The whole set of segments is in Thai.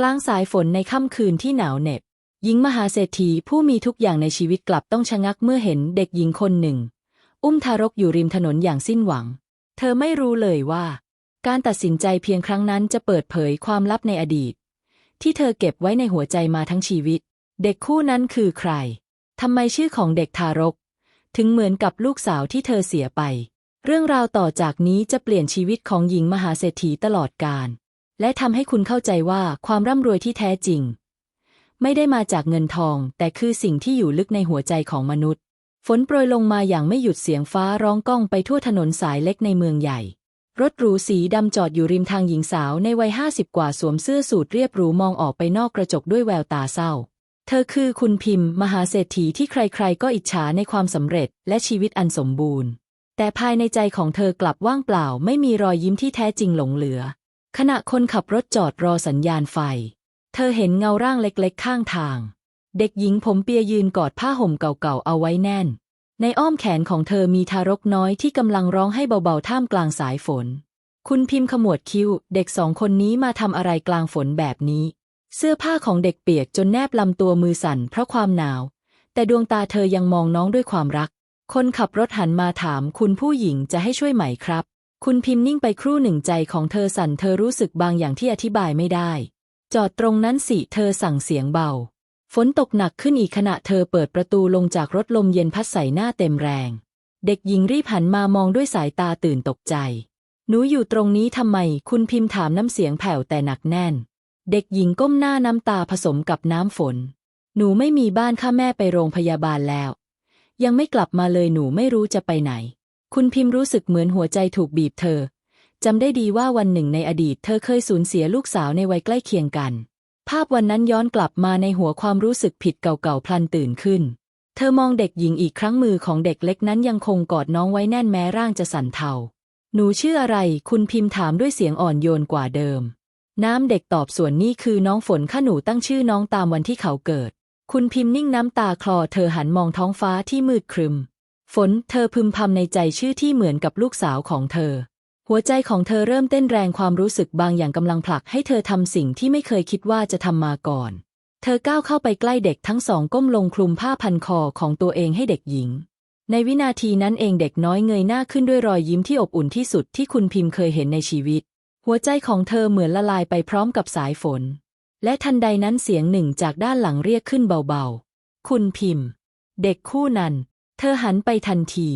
กลางสายฝนในค่ำคืนที่หนาวเหน็บ หญิงมหาเศรษฐีผู้มีทุกอย่างในชีวิตกลับต้องชะงักเมื่อเห็นเด็กหญิงคนหนึ่ง อุ้มทารกอยู่ริมถนนอย่างสิ้นหวัง เธอไม่รู้เลยว่า การตัดสินใจเพียงครั้งนั้นจะเปิดเผยความลับในอดีต ที่เธอเก็บไว้ในหัวใจมาทั้งชีวิต เด็กคู่นั้นคือใครทำไมชื่อของเด็กทารก ถึงเหมือนกับลูกสาวที่เธอเสียไป เรื่องราวต่อจากนี้จะเปลี่ยนชีวิตของหญิงมหาเศรษฐีตลอดกาล และทำให้คุณเข้าใจว่าความร่ำรวยที่แท้จริง ไม่ได้มาจากเงินทอง แต่คือสิ่งที่อยู่ลึกในหัวใจของมนุษย์ ฝนโปรยลงมาอย่างไม่หยุดเสียงฟ้าร้องก้องไปทั่วถนนสายเล็กในเมืองใหญ่ รถหรูสีดำจอดอยู่ริมทางหญิงสาวในวัยห้าสิบกว่าสวมเสื้อสูทเรียบหรูมองออกไปนอกกระจกด้วยแววตาเศร้า เธอคือคุณพิมพ์ มหาเศรษฐีที่ใครๆ ก็อิจฉาในความสำเร็จและชีวิตอันสมบูรณ์ แต่ภายในใจของเธอกลับว่างเปล่าไม่มีรอยยิ้มที่แท้จริงหลงเหลือ ขณะคนขับรถจอดรอสัญญาณไฟ เธอเห็นเงาร่างเล็กๆ ข้างทาง เด็กหญิงผมเปียยืนกอดผ้าห่มเก่าๆ เอาไว้แน่น ในอ้อมแขนของเธอมีทารกน้อยที่กำลังร้องให้เบาๆ ท่ามกลางสายฝน คุณพิมพ์ขมวดคิ้ว เด็กสองคนนี้มาทำอะไรกลางฝนแบบนี้ เสื้อผ้าของเด็กเปียกจนแนบลำตัวมือสั่นเพราะความหนาว แต่ดวงตาเธอยังมองน้องด้วยความรัก คนขับรถหันมาถามคุณผู้หญิงจะให้ช่วยไหมครับ คุณพิมพ์นิ่งไปครู่หนึ่งใจของเธอสั่นเธอรู้สึกบางอย่างที่อธิบายไม่ได้ จอดตรงนั้นสิเธอสั่งเสียงเบา ฝนตกหนักขึ้นอีกขณะเธอเปิดประตูลงจากรถลมเย็นพัดใส่หน้าเต็มแรง เด็กหญิงรีบหันมามองด้วยสายตาตื่นตกใจ หนูอยู่ตรงนี้ทำไม คุณพิมพ์ถามน้ำเสียงแผ่วแต่หนักแน่น เด็กหญิงก้มหน้าน้ำตาผสมกับน้ำฝน หนูไม่มีบ้านข้าแม่ไปโรงพยาบาลแล้ว ยังไม่กลับมาเลยหนูไม่รู้จะไปไหน คุณพิมพ์รู้สึกเหมือนหัวใจถูกบีบเธอ จำได้ดีว่าวันหนึ่งในอดีตเธอเคยสูญเสียลูกสาวในวัยใกล้เคียงกัน ภาพวันนั้นย้อนกลับมาในหัวความรู้สึกผิดเก่าๆพลันตื่นขึ้น เธอมองเด็กหญิงอีกครั้งมือของเด็กเล็กนั้นยังคงกอดน้องไว้แน่นแม้ร่างจะสั่นเทา หนูชื่ออะไร คุณพิมพ์ถามด้วยเสียงอ่อนโยนกว่าเดิม น้ำเด็กตอบส่วนนี้คือน้องฝนข้าหนูตั้งชื่อน้องตามวันที่เขาเกิด คุณพิมพ์นิ่งน้ำตาคลอเธอหันมองท้องฟ้าที่มืดครึม ฝนเธอพึมพำในใจชื่อที่เหมือนกับลูกสาวของเธอ หัวใจของเธอเริ่มเต้นแรงความรู้สึกบางอย่างกำลังผลักให้เธอทำสิ่งที่ไม่เคยคิดว่าจะทำมาก่อน เธอก้าวเข้าไปใกล้เด็กทั้งสองก้มลงคลุมผ้าพันคอของตัวเองให้เด็กหญิง ในวินาทีนั้นเองเด็กน้อยเงยหน้าขึ้นด้วยรอยยิ้มที่อบอุ่นที่สุดที่คุณพิมพ์เคยเห็นในชีวิต หัวใจของเธอเหมือนละลายไปพร้อมกับสายฝน และทันใดนั้นเสียงหนึ่งจากด้านหลังเรียกขึ้นเบาๆ คุณพิมพ์ เด็กคู่นั้น เธอหันไปทันที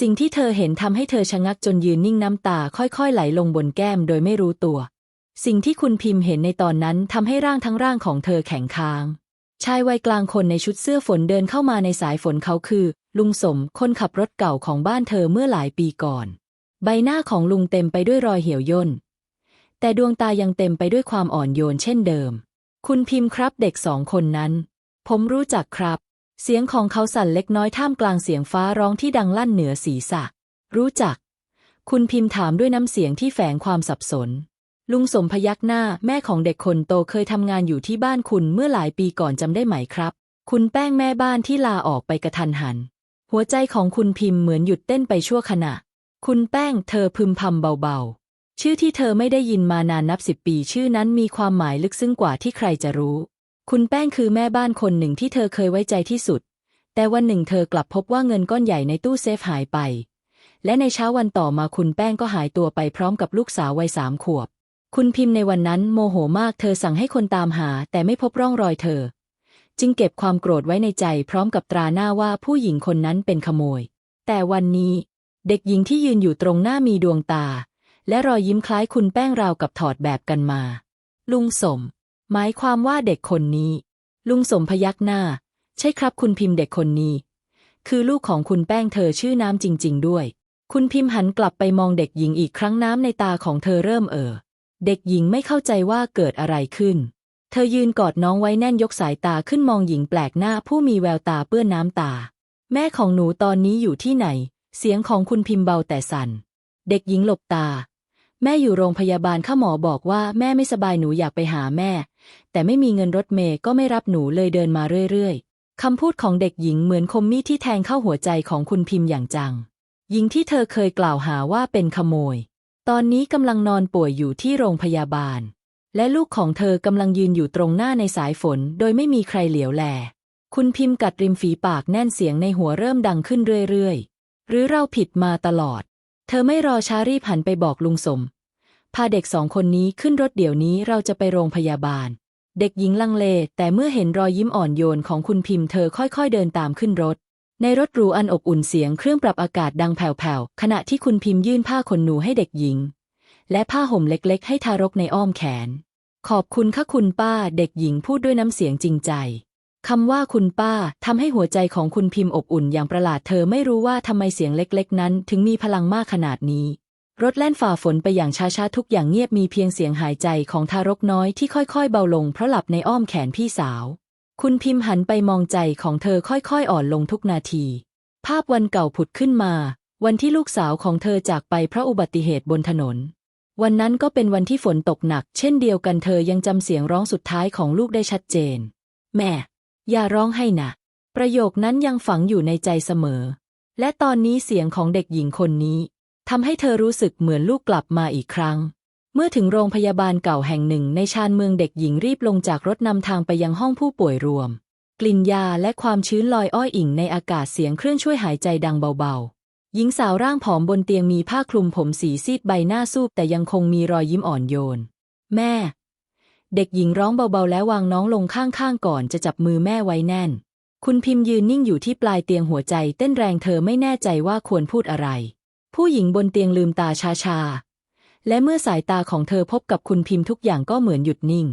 สิ่งที่เธอเห็นทำให้เธอชะงักจนยืนนิ่งน้ำตาค่อยๆ ไหลลงบนแก้มโดยไม่รู้ตัว สิ่งที่คุณพิมพ์เห็นในตอนนั้นทำให้ร่างทั้งร่างของเธอแข็งค้าง ชายวัยกลางคนในชุดเสื้อฝนเดินเข้ามาในสายฝนเขาคือ ลุงสมคนขับรถเก่าของบ้านเธอเมื่อหลายปีก่อน ใบหน้าของลุงเต็มไปด้วยรอยเหี่ยวย่น แต่ดวงตายังเต็มไปด้วยความอ่อนโยนเช่นเดิม คุณพิมพ์ครับเด็กสองคนนั้น ผมรู้จักครับ เสียงของเขาสั่นเล็กน้อยท่ามกลางเสียงฟ้าร้องที่ดังลั่นเหนือศีรษะ รู้จัก คุณพิมพ์ถามด้วยน้ำเสียงที่แฝงความสับสน ลุงสมพยักหน้าแม่ของเด็กคนโตเคยทำงานอยู่ที่บ้านคุณเมื่อหลายปีก่อนจำได้ไหมครับ คุณแป้งแม่บ้านที่ลาออกไปกระทันหัน หัวใจของคุณพิมพ์เหมือนหยุดเต้นไปชั่วขณะ คุณแป้งเธอพึมพำเบาๆ ชื่อที่เธอไม่ได้ยินมานานนับสิบปี ชื่อนั้นมีความหมายลึกซึ้งกว่าที่ใครจะรู้ คุณแป้งคือแม่บ้านคนหนึ่งที่เธอเคยไว้ใจที่สุด แต่วันหนึ่งเธอกลับพบว่าเงินก้อนใหญ่ในตู้เซฟหายไป และในเช้าวันต่อมาคุณแป้งก็หายตัวไปพร้อมกับลูกสาววัยสามขวบ คุณพิมพ์ในวันนั้นโมโหมากเธอสั่งให้คนตามหา แต่ไม่พบร่องรอยเธอ จึงเก็บความโกรธไว้ในใจ พร้อมกับตราหน้าว่าผู้หญิงคนนั้นเป็นขโมย แต่วันนี้ เด็กหญิงที่ยืนอยู่ตรงหน้ามีดวงตา และรอยยิ้มคล้ายคุณแป้งราวกับถอดแบบกันมา ลุงสม หมายความว่าเด็กคนนี้ ลุงสมพยักหน้า ใช่ครับคุณพิมพ์เด็กคนนี้ คือลูกของคุณแป้งเธอชื่อน้ำจริง ๆ ด้วย คุณพิมพ์หันกลับไปมองเด็กหญิงอีกครั้งน้ำในตาของเธอเริ่มเอ่อ เด็กหญิงไม่เข้าใจว่าเกิดอะไรขึ้น เธอยืนกอดน้องไว้แน่นยกสายตาขึ้นมองหญิงแปลกหน้าผู้มีแววตาเปื้อนน้ำตา แม่ของหนูตอนนี้อยู่ที่ไหน เสียงของคุณพิมพ์เบาแต่สั่น เด็กหญิงหลบตา แม่อยู่โรงพยาบาลข้าหมอบอกว่าแม่ไม่สบายหนูอยากไปหาแม่ แต่ไม่มีเงินรถเมย์ก็ไม่รับหนูเลยเดินมาเรื่อยๆ คำพูดของเด็กหญิงเหมือนคมมีดที่แทงเข้าหัวใจของคุณพิมพ์อย่างจัง หญิงที่เธอเคยกล่าวหาว่าเป็นขโมย ตอนนี้กำลังนอนป่วยอยู่ที่โรงพยาบาล และลูกของเธอกำลังยืนอยู่ตรงหน้าในสายฝน โดยไม่มีใครเหลียวแล คุณพิมพ์กัดริมฝีปากแน่นเสียงในหัวเริ่มดังขึ้นเรื่อยๆ หรือเราผิดมาตลอด เธอไม่รอช้ารีบหันไปบอกลุงสม พาเด็กสองคนนี้ขึ้นรถเดี๋ยวนี้เราจะไปโรงพยาบาล เด็กหญิงลังเล แต่เมื่อเห็นรอยยิ้มอ่อนโยนของคุณพิมพ์เธอค่อยๆเดินตามขึ้นรถ ในรถหรูอันอบอุ่นเสียงเครื่องปรับอากาศดังแผ่วๆขณะที่คุณพิมพ์ยื่นผ้าขนหนูให้เด็กหญิง และผ้าห่มเล็กๆ ให้ทารกในอ้อมแขน ขอบคุณค่ะคุณป้า เด็กหญิงพูดด้วยน้ำเสียงจริงใจคำว่าคุณป้าทำให้หัวใจของคุณพิมพ์อบอุ่นอย่างประหลาดเธอไม่รู้ว่าทำไมเสียงเล็กๆ นั้น ถึงมีพลังมากขนาดนี้ รถแล่นฝ่าฝนไปอย่างช้าๆ ทุกอย่างเงียบมีเพียงเสียงหายใจของทารกน้อยที่ค่อยๆ เบาลงเพราะหลับในอ้อมแขนพี่สาว คุณพิมพ์หันไปมองใจของเธอค่อยๆ อ่อนลงทุกนาที ภาพวันเก่าผุดขึ้นมา วันที่ลูกสาวของเธอจากไปเพราะอุบัติเหตุบนถนน วันนั้นก็เป็นวันที่ฝนตกหนัก เช่นเดียวกันเธอยังจำเสียงร้องสุดท้ายของลูกได้ชัดเจน แม่ อย่าร้องให้นะประโยคนั้นยังฝังอยู่ในใจเสมอ และตอนนี้เสียงของเด็กหญิงคนนี้ ทำให้เธอรู้สึกเหมือนลูกกลับมาอีกครั้ง เมื่อถึงโรงพยาบาลเก่าแห่งหนึ่งในชานเมืองเด็กหญิงรีบลงจากรถนำทางไปยังห้องผู้ป่วยรวม กลิ่นยาและความชื้นลอยอ้อยอิ่งในอากาศเสียงเครื่องช่วยหายใจดังเบาๆ หญิงสาวร่างผอมบนเตียงมีผ้าคลุมผมสีซีดใบหน้าซูบแต่ยังคงมีรอยยิ้มอ่อนโยน แม่ เด็กหญิงร้องเบาๆ แล้ววางน้องลงข้างๆก่อนจะจับมือแม่ไว้แน่น คุณพิมพ์ยืนนิ่งอยู่ที่ปลายเตียงหัวใจเต้นแรงเธอไม่แน่ใจว่าควรพูดอะไร ผู้หญิงบนเตียงลืมตาชาๆ และเมื่อสายตาของเธอพบกับคุณพิมพ์ทุกอย่างก็เหมือนหยุดนิ่ง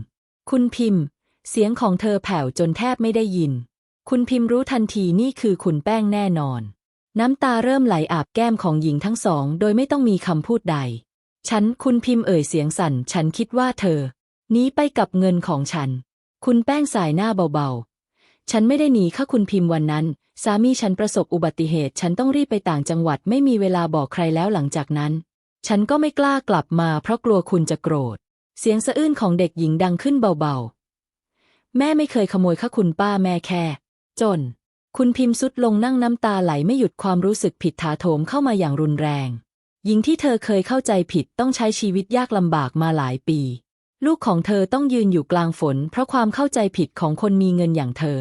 คุณพิมพ์ เสียงของเธอแผ่วจนแทบไม่ได้ยิน คุณพิมพ์รู้ทันทีนี่คือคุณแป้งแน่นอน น้ำตาเริ่มไหลอาบแก้มของหญิงทั้งสอง โดยไม่ต้องมีคำพูดใด ฉันคุณพิมพ์เอ่ยเสียงสั่น ฉันคิดว่าเธอหนีไปกับเงินของฉัน คุณแป้งสายหน้าเบาๆ ฉันไม่ได้หนีค่ะคุณพิมพ์วันนั้น สามีฉันประสบอุบัติเหตุ ฉันต้องรีบไปต่างจังหวัดไม่มีเวลาบอกใครแล้วหลังจากนั้น ฉันก็ไม่กล้ากลับมาเพราะกลัวคุณจะโกรธ เสียงสะอื้นของเด็กหญิงดังขึ้นเบาๆ แม่ไม่เคยขโมยค่ะคุณป้าแม่แค่ จน คุณพิมพ์สุดลงนั่งน้ำตาไหลไม่หยุดความรู้สึกผิดถาโถมเข้ามาอย่างรุนแรง หญิงที่เธอเคยเข้าใจผิดต้องใช้ชีวิตยากลำบากมาหลายปี ลูกของเธอต้องยืนอยู่กลางฝน เพราะความเข้าใจผิดของคนมีเงินอย่างเธอ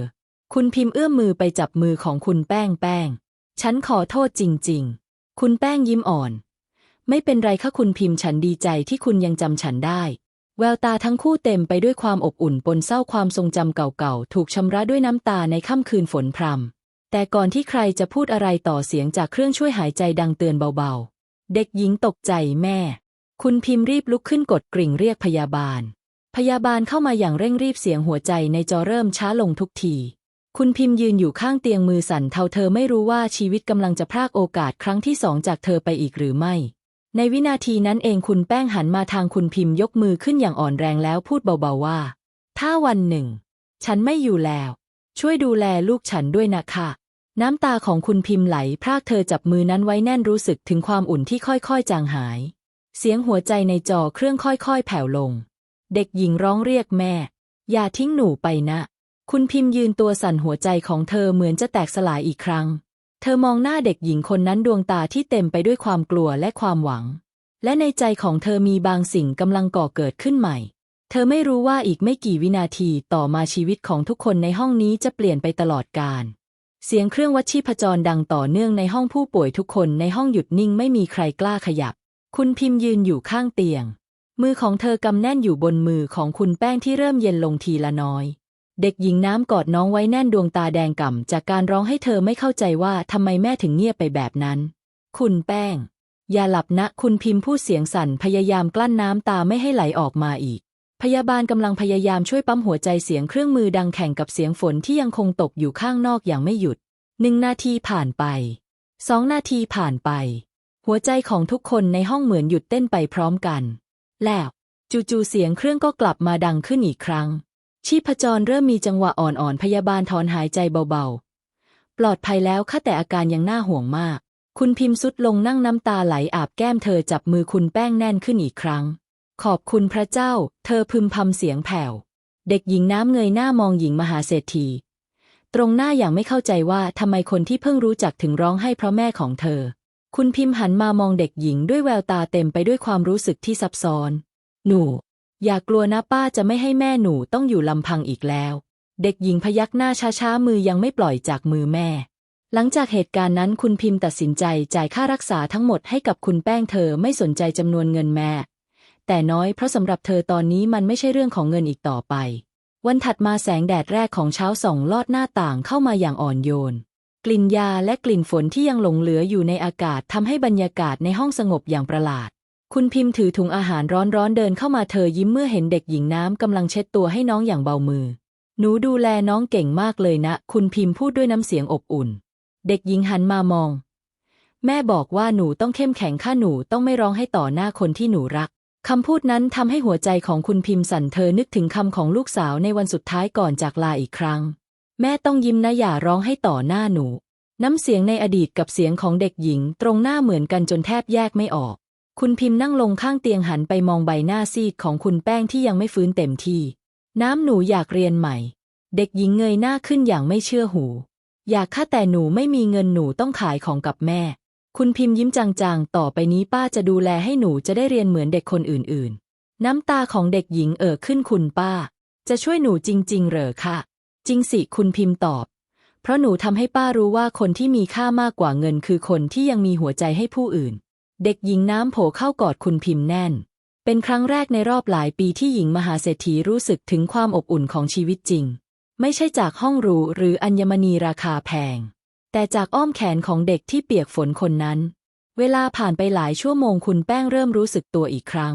คุณพิมพ์เอื้อมมือไปจับมือของคุณแป้งแป้ง ฉันขอโทษจริง ๆ คุณแป้งยิ้มอ่อน ไม่เป็นไรค่ะคุณพิมพ์ฉันดีใจที่คุณยังจำฉันได้ แววตาทั้งคู่เต็มไปด้วยความอบอุ่นปนเศร้าความทรงจำเก่าๆ ถูกชำระด้วยน้ำตาในค่ำคืนฝนพรำแต่ก่อนที่ใครจะพูดอะไรต่อเสียงจากเครื่องช่วยหายใจดังเตือนเบาๆ เด็กหญิงตกใจแม่ คุณพิมพ์รีบลุกขึ้นกดกริ่งเรียกพยาบาล พยาบาลเข้ามาอย่างเร่งรีบเสียงหัวใจในจอเริ่มช้าลงทุกที คุณพิมพ์ยืนอยู่ข้างเตียงมือสั่นเทาเธอไม่รู้ว่าชีวิตกำลังจะพรากโอกาสครั้งที่สองจากเธอไปอีกหรือไม่ ในวินาทีนั้นเองคุณแป้งหันมาทางคุณพิมพ์ยกมือขึ้นอย่างอ่อนแรงแล้วพูดเบาๆว่า ถ้าวันหนึ่ง ฉันไม่อยู่แล้ว ช่วยดูแลลูกฉันด้วยนะคะน้ำตาของคุณพิมพ์ไหล พรากเธอจับมือนั้นไว้แน่นรู้สึกถึงความอุ่นที่ค่อยๆ จางหาย เสียงหัวใจในจอเครื่องค่อยๆ แผ่วลง เด็กหญิงร้องเรียกแม่ อย่าทิ้งหนูไปนะ คุณพิมพ์ยืนตัวสั่นหัวใจของเธอเหมือนจะแตกสลายอีกครั้ง เธอมองหน้าเด็กหญิงคนนั้นดวงตาที่เต็มไปด้วยความกลัวและความหวัง และในใจของเธอมีบางสิ่งกำลังก่อเกิดขึ้นใหม่ เธอไม่รู้ว่าอีกไม่กี่วินาทีต่อมาชีวิตของทุกคนในห้องนี้จะเปลี่ยนไปตลอดกาล เสียงเครื่องวัดชีพจรดังต่อเนื่องในห้องผู้ป่วยทุกคนในห้องหยุดนิ่งไม่มีใครกล้าขยับ คุณพิมพ์ยืนอยู่ข้างเตียง มือของเธอกำแน่นอยู่บนมือของคุณแป้งที่เริ่มเย็นลงทีละน้อย เด็กหญิงน้ำกอดน้องไว้แน่นดวงตาแดงก่ำจากการร้องให้เธอไม่เข้าใจว่าทำไมแม่ถึงเงียบไปแบบนั้น คุณแป้ง อย่าหลับนะ คุณพิมพ์พูดเสียงสั่นพยายามกลั้นน้ำตาไม่ให้ไหลออกมาอีก พยาบาลกำลังพยายามช่วยปั๊มหัวใจเสียงเครื่องมือดังแข่งกับเสียงฝนที่ยังคงตกอยู่ข้างนอกอย่างไม่หยุดหนึ่งนาทีผ่านไปสองนาทีผ่านไป หัวใจของทุกคนในห้องเหมือนหยุดเต้นไปพร้อมกัน แล้ว จู่ๆเสียงเครื่องก็กลับมาดังขึ้นอีกครั้ง ชีพจรเริ่มมีจังหวะอ่อนๆ พยาบาลถอนหายใจเบาๆ ปลอดภัยแล้วค่ะแต่อาการยังน่าห่วงมาก คุณพิมพ์สุดลงนั่งน้ำตาไหลอาบแก้มเธอจับมือคุณแป้งแน่นขึ้นอีกครั้ง ขอบคุณพระเจ้า เธอพึมพำเสียงแผ่ว เด็กหญิงน้ำเงยหน้ามองหญิงมหาเศรษฐี ตรงหน้าอย่างไม่เข้าใจว่าทำไมคนที่เพิ่งรู้จักถึงร้องให้เพราะแม่ของเธอ คุณพิมพ์หันมามองเด็กหญิงด้วยแววตาเต็มไปด้วยความรู้สึกที่ซับซ้อน หนู อย่ากลัวนะป้าจะไม่ให้แม่หนูต้องอยู่ลำพังอีกแล้ว เด็กหญิงพยักหน้าช้าๆ มือยังไม่ปล่อยจากมือแม่ หลังจากเหตุการณ์นั้นคุณพิมพ์ตัดสินใจจ่ายค่ารักษาทั้งหมดให้กับคุณแป้งเธอไม่สนใจจำนวนเงินแม่ แต่น้อยเพราะสำหรับเธอตอนนี้มันไม่ใช่เรื่องของเงินอีกต่อไป วันถัดมาแสงแดดแรกของเช้าส่องลอดหน้าต่างเข้ามาอย่างอ่อนโยน กลิ่นยาและกลิ่นฝนที่ยังหลงเหลืออยู่ในอากาศทำให้บรรยากาศในห้องสงบอย่างประหลาด คุณพิมพ์ถือถุงอาหารร้อนๆเดินเข้ามาเธอยิ้มเมื่อเห็นเด็กหญิงน้ำกำลังเช็ดตัวให้น้องอย่างเบามือ หนูดูแลน้องเก่งมากเลยนะ คุณพิมพ์พูดด้วยน้ำเสียงอบอุ่น เด็กหญิงหันมามอง แม่บอกว่าหนูต้องเข้มแข็งข้าหนูต้องไม่ร้องให้ต่อหน้าคนที่หนูรักคำพูดนั้นทำให้หัวใจของคุณพิมพ์สั่นเธอนึกถึงคำของลูกสาวในวันสุดท้ายก่อนจากลาอีกครั้ง แม่ต้องยิ้มนะอย่าร้องให้ต่อหน้าหนู น้ำเสียงในอดีตกับเสียงของเด็กหญิงตรงหน้าเหมือนกันจนแทบแยกไม่ออก คุณพิมพ์นั่งลงข้างเตียงหันไปมองใบหน้าซีดของคุณแป้งที่ยังไม่ฟื้นเต็มที่ น้ำหนูอยากเรียนใหม่ เด็กหญิงเงยหน้าขึ้นอย่างไม่เชื่อหู อยากค่าแต่หนูไม่มีเงินหนูต้องขายของกับแม่ คุณพิมพ์ยิ้มจางๆ ต่อไปนี้ป้าจะดูแลให้หนูจะได้เรียนเหมือนเด็กคนอื่นๆ น้ำตาของเด็กหญิงเอ่อขึ้นคุณป้า จะช่วยหนูจริง ๆ เหรอคะจริงสิคุณพิมพ์ตอบ เพราะหนูทำให้ป้ารู้ว่าคนที่มีค่ามากกว่าเงินคือคนที่ยังมีหัวใจให้ผู้อื่น เด็กหญิงน้ำโผเข้ากอดคุณพิมพ์แน่น เป็นครั้งแรกในรอบหลายปีที่หญิงมหาเศรษฐีรู้สึกถึงความอบอุ่นของชีวิตจริง ไม่ใช่จากห้องหรูหรืออัญมณีราคาแพง แต่จากอ้อมแขนของเด็กที่เปียกฝนคนนั้น เวลาผ่านไปหลายชั่วโมงคุณแป้งเริ่มรู้สึกตัวอีกครั้ง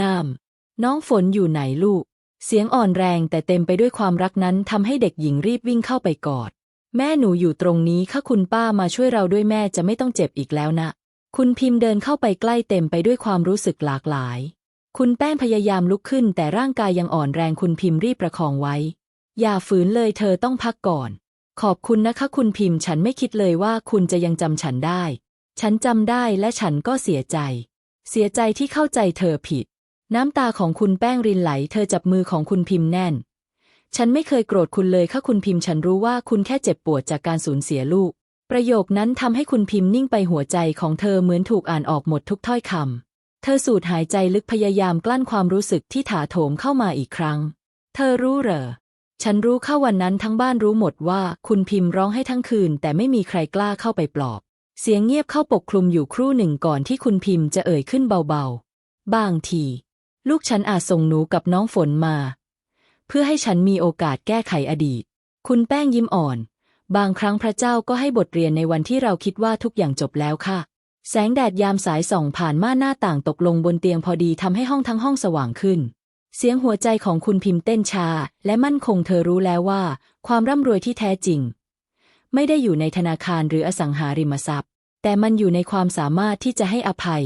น้ำน้องฝนอยู่ไหนลูก เสียงอ่อนแรงแต่เต็มไปด้วยความรักนั้นทำให้เด็กหญิงรีบวิ่งเข้าไปกอด แม่หนูอยู่ตรงนี้ค่ะคุณป้ามาช่วยเราด้วยแม่จะไม่ต้องเจ็บอีกแล้วนะ คุณพิมพ์เดินเข้าไปใกล้เต็มไปด้วยความรู้สึกหลากหลาย คุณแป้งพยายามลุกขึ้น แต่ร่างกายยังอ่อนแรงคุณพิมพ์รีบประคองไว้ อย่าฝืนเลยเธอต้องพักก่อน ขอบคุณนะคะคุณพิมพ์ฉันไม่คิดเลยว่าคุณจะยังจำฉันได้ ฉันจำได้และฉันก็เสียใจ เสียใจที่เข้าใจเธอผิด น้ำตาของคุณแป้งรินไหล เธอจับมือของคุณพิมพ์แน่น ฉันไม่เคยโกรธคุณเลยค่ะคุณพิมพ์ ฉันรู้ว่าคุณแค่เจ็บปวดจากการสูญเสียลูก ประโยคนั้นทำให้คุณพิมพ์นิ่งไปหัวใจของเธอเหมือนถูกอ่านออกหมดทุกถ้อยคำ เธอสูดหายใจลึกพยายามกลั้นความรู้สึกที่ถาโถมเข้ามาอีกครั้ง เธอรู้เหรอ ฉันรู้เข้าวันนั้นทั้งบ้านรู้หมดว่าคุณพิมพ์ร้องให้ทั้งคืน แต่ไม่มีใครกล้าเข้าไปปลอบ เสียงเงียบเข้าปกคลุมอยู่ครู่หนึ่งก่อนที่คุณพิมพ์จะเอ่ยขึ้นเบาๆ บางที ลูกฉันอาจส่งหนูกับน้องฝนมา เพื่อให้ฉันมีโอกาสแก้ไขอดีต คุณแป้งยิ้มอ่อน บางครั้งพระเจ้าก็ให้บทเรียนในวันที่เราคิดว่าทุกอย่างจบแล้วค่ะ แสงแดดยามสายส่องผ่านม่านหน้าต่างตกลงบนเตียงพอดีทำให้ห้องทั้งห้องสว่างขึ้น เสียงหัวใจของคุณพิมพ์เต้นชา และมั่นคงเธอรู้แล้วว่า ความร่ำรวยที่แท้จริง ไม่ได้อยู่ในธนาคารหรืออสังหาริมทรัพย์ แต่มันอยู่ในความสามารถที่จะให้อภัย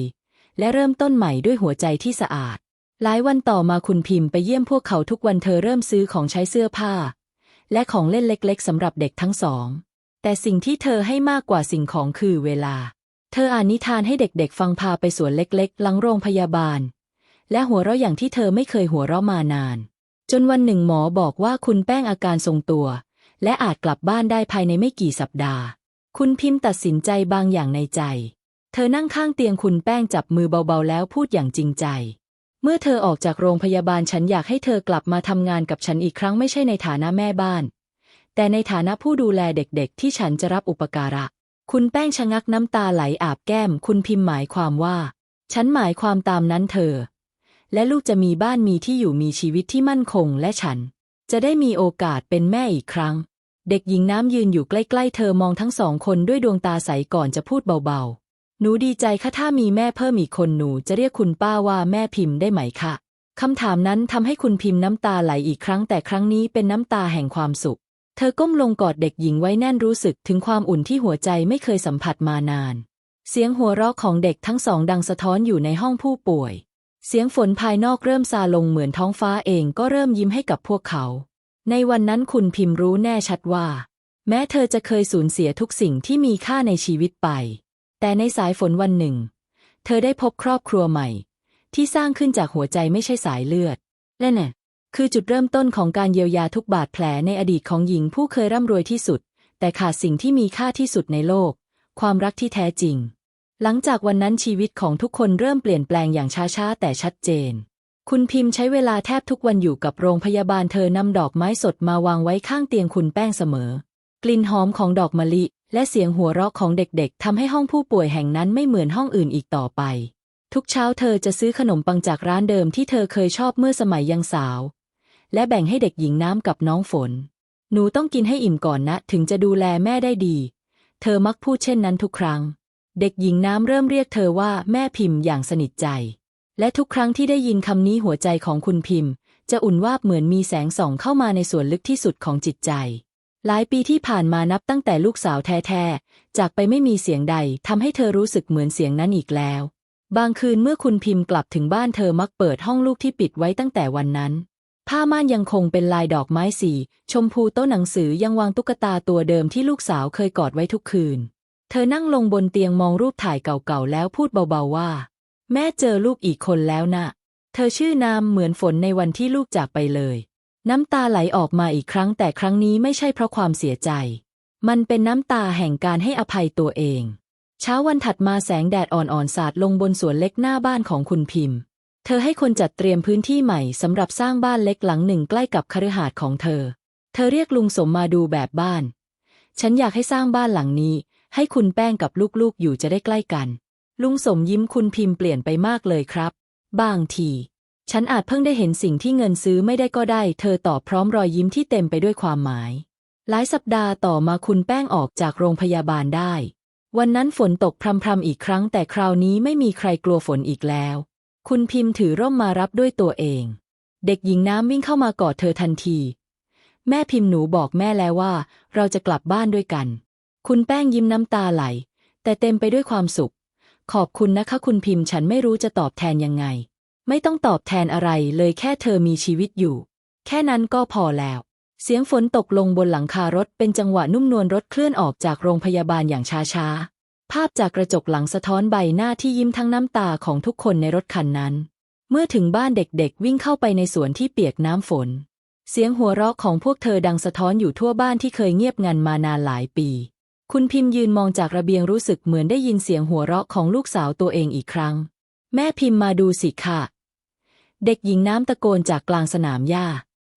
และเริ่มต้นใหม่ด้วยหัวใจที่สะอาด หลายวันต่อมาคุณพิมพ์ไปเยี่ยมพวกเขาทุกวันเธอเริ่มซื้อของใช้เสื้อผ้า และของเล่นเล็กๆสำหรับเด็กทั้งสอง แต่สิ่งที่เธอให้มากกว่าสิ่งของคือเวลา เธออ่านนิทานให้เด็กๆฟังพาไปสวนเล็กๆ หลังโรงพยาบาล และหัวเราะอย่างที่เธอไม่เคยหัวเราะมานาน จนวันหนึ่งหมอบอกว่าคุณแป้งอาการทรงตัว และอาจกลับบ้านได้ภายในไม่กี่สัปดาห์ คุณพิมพ์ตัดสินใจบางอย่างในใจ เธอนั่งข้างเตียงคุณแป้งจับมือเบาๆแล้วพูดอย่างจริงใจ เมื่อเธอออกจากโรงพยาบาลฉันอยากให้เธอกลับมาทำงานกับฉันอีกครั้งไม่ใช่ในฐานะแม่บ้าน แต่ในฐานะผู้ดูแลเด็กๆ ที่ฉันจะรับอุปการะ คุณแป้งชะงักน้ำตาไหลอาบแก้ม คุณพิมพ์หมายความว่า ฉันหมายความตามนั้นเธอ และลูกจะมีบ้านมีที่อยู่มีชีวิตที่มั่นคง และฉัน จะได้มีโอกาสเป็นแม่อีกครั้ง เด็กหญิงน้ำยืนอยู่ใกล้ๆ เธอมองทั้งสองคนด้วยดวงตาใสก่อนจะพูดเบาๆ หนูดีใจค่ะถ้ามีแม่เพิ่มอีกคนหนูจะเรียกคุณป้าว่าแม่พิมพ์ได้ไหมคะคำถามนั้นทำให้คุณพิมพ์น้ำตาไหลอีกครั้งแต่ครั้งนี้เป็นน้ำตาแห่งความสุข เธอก้มลงกอดเด็กหญิงไว้แน่นรู้สึกถึงความอุ่นที่หัวใจไม่เคยสัมผัสมานาน เสียงหัวเราะของเด็กทั้งสองดังสะท้อนอยู่ในห้องผู้ป่วย เสียงฝนภายนอกเริ่มซาลงเหมือนท้องฟ้าเองก็เริ่มยิ้มให้กับพวกเขา ในวันนั้นคุณพิมพ์รู้แน่ชัดว่า แม้เธอจะเคยสูญเสียทุกสิ่งที่มีค่าในชีวิตไป แต่ในสายฝนวันหนึ่ง เธอได้พบครอบครัวใหม่ ที่สร้างขึ้นจากหัวใจไม่ใช่สายเลือด และน่ะ คือจุดเริ่มต้นของการเยียวยาทุกบาดแผลในอดีตของหญิงผู้เคยร่ำรวยที่สุด แต่ขาดสิ่งที่มีค่าที่สุดในโลก ความรักที่แท้จริง หลังจากวันนั้นชีวิตของทุกคนเริ่มเปลี่ยนแปลงอย่างช้าๆแต่ชัดเจน คุณพิมพ์ใช้เวลาแทบทุกวันอยู่กับโรงพยาบาลเธอนำดอกไม้สดมาวางไว้ข้างเตียงคุณแป้งเสมอ กลิ่นหอมของดอกมะลิ และเสียงหัวเราะของเด็กๆทำให้ห้องผู้ป่วยแห่งนั้นไม่เหมือนห้องอื่นอีกต่อไป ทุกเช้าเธอจะซื้อขนมปังจากร้านเดิมที่เธอเคยชอบเมื่อสมัยยังสาว และแบ่งให้เด็กหญิงน้ำกับน้องฝน หนูต้องกินให้อิ่มก่อนนะ ถึงจะดูแลแม่ได้ดี เธอมักพูดเช่นนั้นทุกครั้ง เด็กหญิงน้ำเริ่มเรียกเธอว่าแม่พิมพ์อย่างสนิทใจ และทุกครั้งที่ได้ยินคำนี้หัวใจของคุณพิมพ์ จะอุ่นวาบเหมือนมีแสงส่องเข้ามาในส่วนลึกที่สุดของจิตใจ หลายปีที่ผ่านมานับตั้งแต่ลูกสาวแท้ๆ จากไปไม่มีเสียงใดทำให้เธอรู้สึกเหมือนเสียงนั้นอีกแล้ว บางคืนเมื่อคุณพิมพ์กลับถึงบ้านเธอมักเปิดห้องลูกที่ปิดไว้ตั้งแต่วันนั้น ผ้าม่านยังคงเป็นลายดอกไม้สี ชมพูโต๊ะหนังสือยังวางตุ๊กตาตัวเดิมที่ลูกสาวเคยกอดไว้ทุกคืน เธอนั่งลงบนเตียงมองรูปถ่ายเก่าๆแล้วพูดเบาๆว่า แม่เจอลูกอีกคนแล้วนะ่ะ เธอชื่อนามเหมือนฝนในวันที่ลูกจากไปเลย น้ำตาไหลออกมาอีกครั้งแต่ครั้งนี้ไม่ใช่เพราะความเสียใจ มันเป็นน้ำตาแห่งการให้อภัยตัวเอง เช้าวันถัดมาแสงแดดอ่อนๆสาดลงบนสวนเล็กหน้าบ้านของคุณพิมพ์ เธอให้คนจัดเตรียมพื้นที่ใหม่สำหรับสร้างบ้านเล็กหลังหนึ่งใกล้กับคฤหาสน์ของเธอ เธอเรียกลุงสมมาดูแบบบ้าน ฉันอยากให้สร้างบ้านหลังนี้ ให้คุณแป้งกับลูกๆอยู่จะได้ใกล้กัน ลุงสมยิ้มคุณพิมพ์เปลี่ยนไปมากเลยครับ บางที ฉันอาจเพิ่งได้เห็นสิ่งที่เงินซื้อไม่ได้ก็ได้ เธอตอบพร้อมรอยยิ้มที่เต็มไปด้วยความหมาย หลายสัปดาห์ต่อมาคุณแป้งออกจากโรงพยาบาลได้ วันนั้นฝนตกพรำๆอีกครั้ง แต่คราวนี้ไม่มีใครกลัวฝนอีกแล้ว คุณพิมพ์ถือร่มมารับด้วยตัวเอง เด็กหญิงน้ำวิ่งเข้ามากอดเธอทันที แม่พิมพ์หนูบอกแม่แล้วว่า เราจะกลับบ้านด้วยกัน คุณแป้งยิ้มน้ำตาไหล แต่เต็มไปด้วยความสุข ขอบคุณนะคะ คุณพิมพ์ฉันไม่รู้จะตอบแทนยังไง ไม่ต้องตอบแทนอะไรเลยแค่เธอมีชีวิตอยู่ แค่นั้นก็พอแล้ว เสียงฝนตกลงบนหลังคารถเป็นจังหวะนุ่มนวลรถเคลื่อนออกจากโรงพยาบาลอย่างช้าๆ ภาพจากกระจกหลังสะท้อนใบหน้าที่ยิ้มทั้งน้ำตาของทุกคนในรถคันนั้น เมื่อถึงบ้านเด็กๆ วิ่งเข้าไปในสวนที่เปียกน้ำฝน เสียงหัวเราะของพวกเธอดังสะท้อนอยู่ทั่วบ้านที่เคยเงียบงันมานานหลายปี คุณพิมพ์ยืนมองจากระเบียงรู้สึกเหมือนได้ยินเสียงหัวเราะของลูกสาวตัวเองอีกครั้ง แม่พิมพ์มาดูสิค่ะ เด็กหญิงน้ำตะโกนจากกลางสนามหญ้า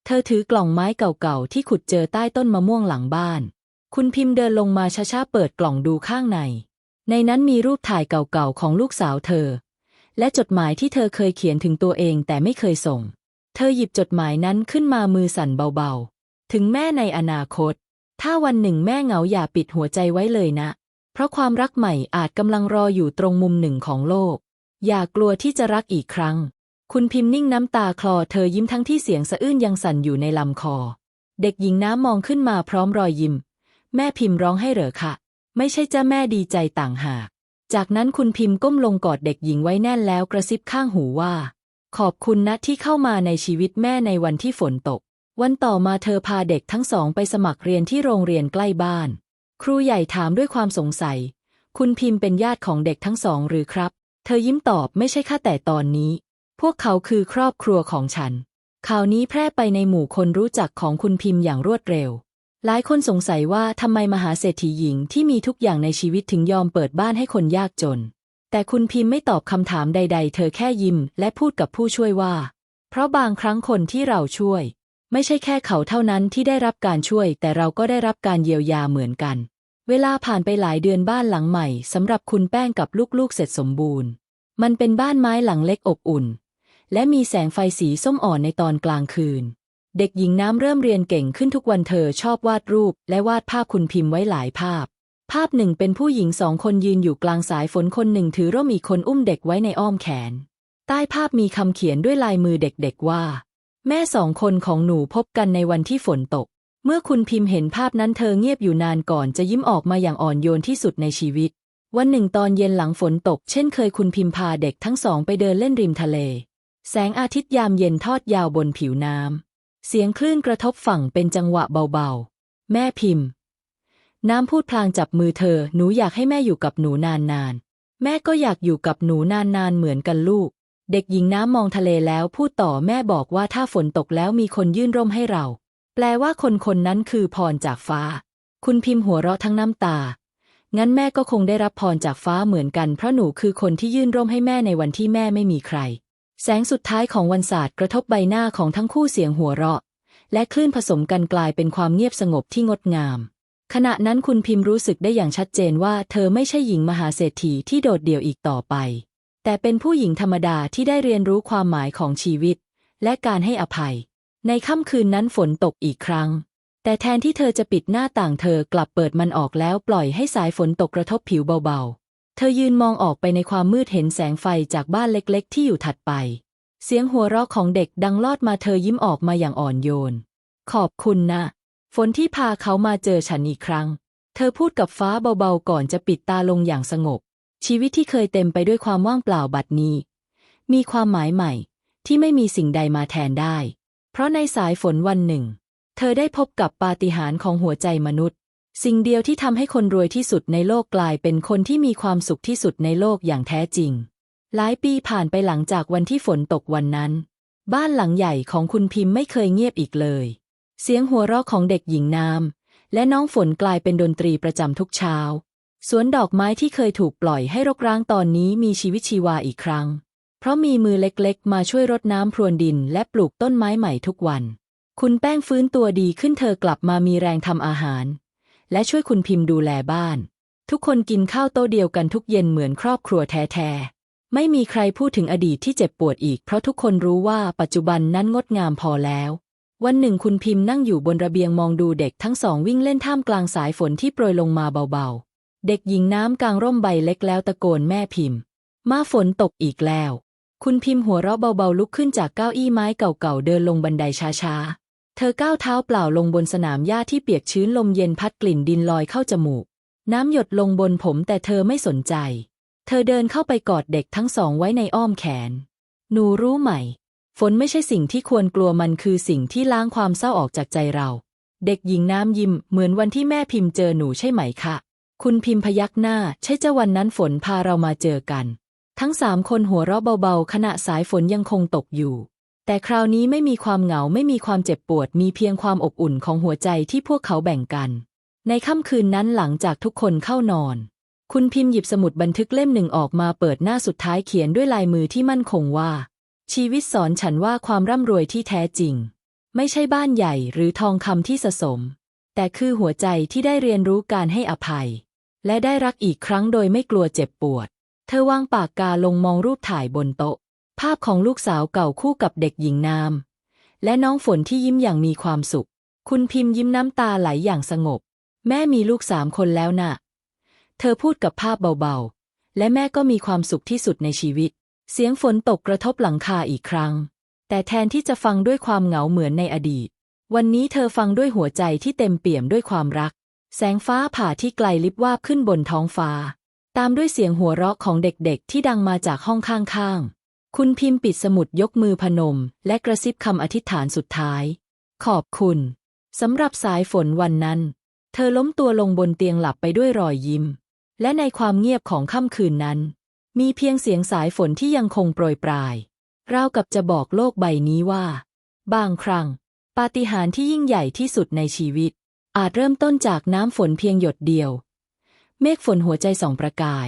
เธอถือกล่องไม้เก่าๆ ที่ขุดเจอใต้ต้นมะม่วงหลังบ้าน คุณพิมพ์เดินลงมาช้าๆเปิดกล่องดูข้างใน ในนั้นมีรูปถ่ายเก่าๆ ของลูกสาวเธอ และจดหมายที่เธอเคยเขียนถึงตัวเองแต่ไม่เคยส่ง เธอหยิบจดหมายนั้นขึ้นมามือสั่นเบาๆ ถึงแม่ในอนาคต ถ้าวันหนึ่งแม่เหงาอย่าปิดหัวใจไว้เลยนะ เพราะความรักใหม่อาจกำลังรออยู่ตรงมุมหนึ่งของโลก อย่ากลัวที่จะรักอีกครั้ง คุณพิมพ์นิ่งน้ำตาคลอเธอยิ้มทั้งที่เสียงสะอื้นยังสั่นอยู่ในลำคอ เด็กหญิงน้ำมองขึ้นมาพร้อมรอยยิ้ม แม่พิมพ์ร้องให้เหรอคะไม่ใช่จ้าแม่ดีใจต่างหาก จากนั้นคุณพิมพ์ก้มลงกอดเด็กหญิงไว้แน่นแล้วกระซิบข้างหูว่า ขอบคุณนะที่เข้ามาในชีวิตแม่ในวันที่ฝนตก วันต่อมาเธอพาเด็กทั้งสองไปสมัครเรียนที่โรงเรียนใกล้บ้าน ครูใหญ่ถามด้วยความสงสัย คุณพิมพ์เป็นญาติของเด็กทั้งสองหรือครับ เธอยิ้มตอบไม่ใช่ค่ะแต่ตอนนี้ พวกเขาคือครอบครัวของฉัน ข่าวนี้แพร่ไปในหมู่คนรู้จักของคุณพิมพ์อย่างรวดเร็ว หลายคนสงสัยว่าทำไมมหาเศรษฐีหญิงที่มีทุกอย่างในชีวิตถึงยอมเปิดบ้านให้คนยากจน แต่คุณพิมพ์ไม่ตอบคำถามใด ๆ เธอแค่ยิ้มและพูดกับผู้ช่วยว่า เพราะบางครั้งคนที่เราช่วย ไม่ใช่แค่เขาเท่านั้นที่ได้รับการช่วย แต่เราก็ได้รับการเยียวยาเหมือนกัน เวลาผ่านไปหลายเดือนบ้านหลังใหม่สำหรับคุณแป้งกับลูกๆเสร็จสมบูรณ์ มันเป็นบ้านไม้หลังเล็กอบอุ่น และมีแสงไฟสีส้มอ่อนในตอนกลางคืน เด็กหญิงน้ำเริ่มเรียนเก่งขึ้นทุกวันเธอชอบวาดรูป และวาดภาพคุณพิมพ์ไว้หลายภาพ ภาพหนึ่งเป็นผู้หญิงสองคนยืนอยู่กลางสายฝนคนหนึ่งถือร่มอีกคนอุ้มเด็กไว้ในอ้อมแขน ใต้ภาพมีคำเขียนด้วยลายมือเด็กๆว่า แม่สองคนของหนูพบกันในวันที่ฝนตก เมื่อคุณพิมพ์เห็นภาพนั้นเธอเงียบอยู่นานก่อนจะยิ้มออกมาอย่างอ่อนโยนที่สุดในชีวิต วันหนึ่งตอนเย็นหลังฝนตก เช่นเคยคุณพิมพ์พาเด็กทั้งสองไปเดินเล่นริมทะเล แสงอาทิตย์ยามเย็นทอดยาวบนผิวน้ำ เสียงคลื่นกระทบฝั่งเป็นจังหวะเบาๆ แม่พิมพ์ น้ำพูดพลางจับมือเธอ หนูอยากให้แม่อยู่กับหนูนานๆ แม่ก็อยากอยู่กับหนูนานๆ เหมือนกันลูก เด็กหญิงน้ำมองทะเลแล้วพูดต่อแม่บอกว่าถ้าฝนตกแล้วมีคนยื่นร่มให้เรา แปลว่าคนคนนั้นคือพรจากฟ้า คุณพิมพ์หัวเราะทั้งน้ำตา งั้นแม่ก็คงได้รับพรจากฟ้าเหมือนกันเพราะหนูคือคนที่ยื่นร่มให้แม่ในวันที่แม่ไม่มีใคร แสงสุดท้ายของวันศาสตร์กระทบใบหน้าของทั้งคู่เสียงหัวเราะ และคลื่นผสมกันกลายเป็นความเงียบสงบที่งดงาม ขณะนั้นคุณพิมพ์รู้สึกได้อย่างชัดเจนว่าเธอไม่ใช่หญิงมหาเศรษฐีที่โดดเดี่ยวอีกต่อไป แต่เป็นผู้หญิงธรรมดาที่ได้เรียนรู้ความหมายของชีวิต และการให้อภัย ในค่ำคืนนั้นฝนตกอีกครั้ง แต่แทนที่เธอจะปิดหน้าต่างเธอกลับเปิดมันออกแล้วปล่อยให้สายฝนตกกระทบผิวเบาๆ เธอยืนมองออกไปในความมืดเห็นแสงไฟจากบ้านเล็กๆ ที่อยู่ถัดไป เสียงหัวเราะของเด็กดังลอดมาเธอยิ้มออกมาอย่างอ่อนโยน ขอบคุณนะ ฝนที่พาเขามาเจอฉันอีกครั้ง เธอพูดกับฟ้าเบาๆก่อนจะปิดตาลงอย่างสงบ ชีวิตที่เคยเต็มไปด้วยความว่างเปล่าบัดนี้ มีความหมายใหม่ ที่ไม่มีสิ่งใดมาแทนได้ เพราะในสายฝนวันหนึ่ง เธอได้พบกับปาฏิหาริย์ของหัวใจมนุษย์ สิ่งเดียวที่ทำให้คนรวยที่สุดในโลกกลายเป็นคนที่มีความสุขที่สุดในโลกอย่างแท้จริง หลายปีผ่านไปหลังจากวันที่ฝนตกวันนั้น บ้านหลังใหญ่ของคุณพิมพ์ไม่เคยเงียบอีกเลย เสียงหัวเราะของเด็กหญิงน้ำและน้องฝนกลายเป็นดนตรีประจำทุกเช้า สวนดอกไม้ที่เคยถูกปล่อยให้รกร้างตอนนี้มีชีวิตชีวาอีกครั้ง เพราะมีมือเล็กๆ มาช่วยรดน้ำพรวนดินและปลูกต้นไม้ใหม่ทุกวัน คุณแป้งฟื้นตัวดีขึ้นเธอกลับมามีแรงทำอาหาร และช่วยคุณพิมพ์ดูแลบ้าน ทุกคนกินข้าวโต๊ะเดียวกันทุกเย็นเหมือนครอบครัวแท้ๆ ไม่มีใครพูดถึงอดีตที่เจ็บปวดอีก เพราะทุกคนรู้ว่าปัจจุบันนั้นงดงามพอแล้ว วันหนึ่งคุณพิมพ์นั่งอยู่บนระเบียงมองดูเด็กทั้งสองวิ่งเล่นท่ามกลางสายฝนที่โปรยลงมาเบาๆ เด็กหญิงน้ำกลางร่มใบเล็กแล้วตะโกนแม่พิมพ์ มาฝนตกอีกแล้ว คุณพิมพ์หัวเราะเบาๆลุกขึ้นจากเก้าอี้ไม้เก่าๆเดินลงบันไดช้าๆ ธอก้าวเท้าเปล่าลงบนสนามหญ้าที่เปียกชื้นลมเย็นพัดกลิ่นดินลอยเข้าจมูก น้ำหยดลงบนผมแต่เธอไม่สนใจ เธอเดินเข้าไปกอดเด็กทั้งสองไว้ในอ้อมแขน หนูรู้ไหม ฝนไม่ใช่สิ่งที่ควรกลัวมันคือสิ่งที่ล้างความเศร้าออกจากใจเรา เด็กหญิงน้ำยิ้มเหมือนวันที่แม่พิมพ์เจอหนูใช่ไหมคะ คุณพิมพ์พยักหน้า ใช่เจ้าวันนั้นฝนพาเรามาเจอกัน ทั้งสามคนหัวเราะเบาๆ ขณะสายฝนยังคงตกอยู่ แต่คราวนี้ไม่มีความเหงาไม่มีความเจ็บปวด มีเพียงความอบอุ่นของหัวใจที่พวกเขาแบ่งกัน ในค่ำคืนนั้นหลังจากทุกคนเข้านอน คุณพิมพ์หยิบสมุดบันทึกเล่มหนึ่งออกมาเปิดหน้าสุดท้ายเขียนด้วยลายมือที่มั่นคงว่า ชีวิตสอนฉันว่าความร่ำรวยที่แท้จริง ไม่ใช่บ้านใหญ่หรือทองคำที่สะสม แต่คือหัวใจที่ได้เรียนรู้การให้อภัย และได้รักอีกครั้งโดยไม่กลัวเจ็บปวด เธอวางปากกาลงมองรูปถ่ายบนโต๊ะ ภาพของลูกสาวเก่าคู่กับเด็กหญิงนาม และน้องฝนที่ยิ้มอย่างมีความสุข คุณพิมพ์ยิ้มน้ำตาไหลอย่างสงบ แม่มีลูกสามคนแล้วน่ะ เธอพูดกับภาพเบาๆ และแม่ก็มีความสุขที่สุดในชีวิต เสียงฝนตกกระทบหลังคาอีกครั้ง แต่แทนที่จะฟังด้วยความเหงาเหมือนในอดีต วันนี้เธอฟังด้วยหัวใจที่เต็มเปี่ยมด้วยความรัก แสงฟ้าผ่าที่ไกลลิบวาบขึ้นบนท้องฟ้า ตามด้วยเสียงหัวเราะของเด็กๆ ที่ดังมาจากห้องข้างๆ คุณพิมพ์ปิดสมุดยกมือพนม และกระซิบคำอธิษฐานสุดท้าย ขอบคุณสำหรับสายฝนวันนั้น เธอล้มตัวลงบนเตียงหลับไปด้วยรอยยิ้ม และในความเงียบของค่ำคืนนั้น มีเพียงเสียงสายฝนที่ยังคงโปรยปลายราวกับจะบอกโลกใบนี้ว่า บางครั้ง ปาฏิหาริย์ที่ยิ่งใหญ่ที่สุดในชีวิต อาจเริ่มต้นจากน้ำฝนเพียงหยดเดียว เมฆฝนหัวใจสองประกาย